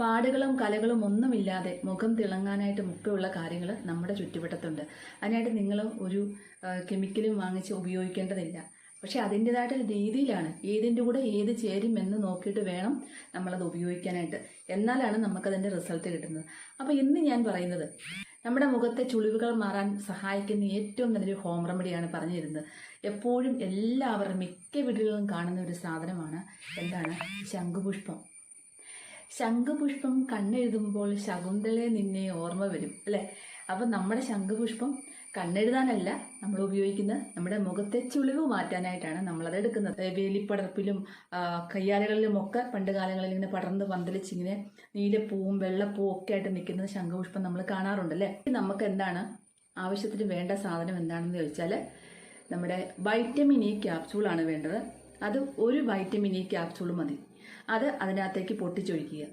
പാടുകളും കലകളും ഒന്നുമില്ലാതെ മുഖം തിളങ്ങാനായിട്ട് മുക്കെയുള്ള കാര്യങ്ങൾ നമ്മുടെ ചുറ്റുവട്ടത്തുണ്ട്. അതിനായിട്ട് നിങ്ങൾ ഒരു കെമിക്കലും വാങ്ങിച്ച് ഉപയോഗിക്കേണ്ടതില്ല. പക്ഷെ അതിന്റെതായിട്ടുള്ള രീതിയിലാണ് ഏതിന്റെ കൂടെ ഏത് ചേരും എന്ന് നോക്കിയിട്ട് വേണം നമ്മളത് ഉപയോഗിക്കാനായിട്ട്. എന്നാലാണ് നമുക്കതിന്റെ റിസൾട്ട് കിട്ടുന്നത്. അപ്പോൾ ഇന്ന് ഞാൻ പറയുന്നത് നമ്മുടെ മുഖത്തെ ചുളിവുകൾ മാറാൻ സഹായിക്കുന്ന ഏറ്റവും നല്ലൊരു ഹോം റെമഡിയാണ് പറഞ്ഞു തരുന്നത് എപ്പോഴും എല്ലാവരും മിക്ക വീടുകളിലും കാണുന്ന ഒരു സാധനമാണ് എന്താണ്? ശംഖുപുഷ്പം. ശംഖുപുഷ്പം കണ്ണെഴുതുമ്പോൾ ശകുന്തളെ നിന്നെ ഓർമ്മ വരും അല്ലേ? അപ്പം നമ്മുടെ ശംഖുപുഷ്പം കണ്ണെഴുതാനല്ല നമ്മൾ ഉപയോഗിക്കുന്നത് നമ്മുടെ മുഖത്തെ ചുളിവ് മാറ്റാനായിട്ടാണ് നമ്മളത് എടുക്കുന്നത്. വേലിപ്പടർപ്പിലും കയ്യാലകളിലും ഒക്കെ പണ്ട് കാലങ്ങളിൽ ഇങ്ങനെ പടർന്ന് പന്തലിച്ച് ഇങ്ങനെ നീലപ്പൂവും വെള്ളപ്പൂവും ഒക്കെ ആയിട്ട് നിൽക്കുന്ന ശംഖുപുഷ്പം നമ്മൾ കാണാറുണ്ടല്ലേ നമുക്ക് എന്താണ്? ആവശ്യത്തിന് വേണ്ട സാധനം എന്താണെന്ന് ചോദിച്ചാൽ നമ്മുടെ വൈറ്റമിൻ ഇ ക്യാപ്സൂളാണ് വേണ്ടത്. അത് ഒരു വൈറ്റമിൻ ഇ ക്യാപ്സൂൾ മതി. അത് അതിനകത്തേക്ക് പൊട്ടിച്ചൊഴിക്കുക.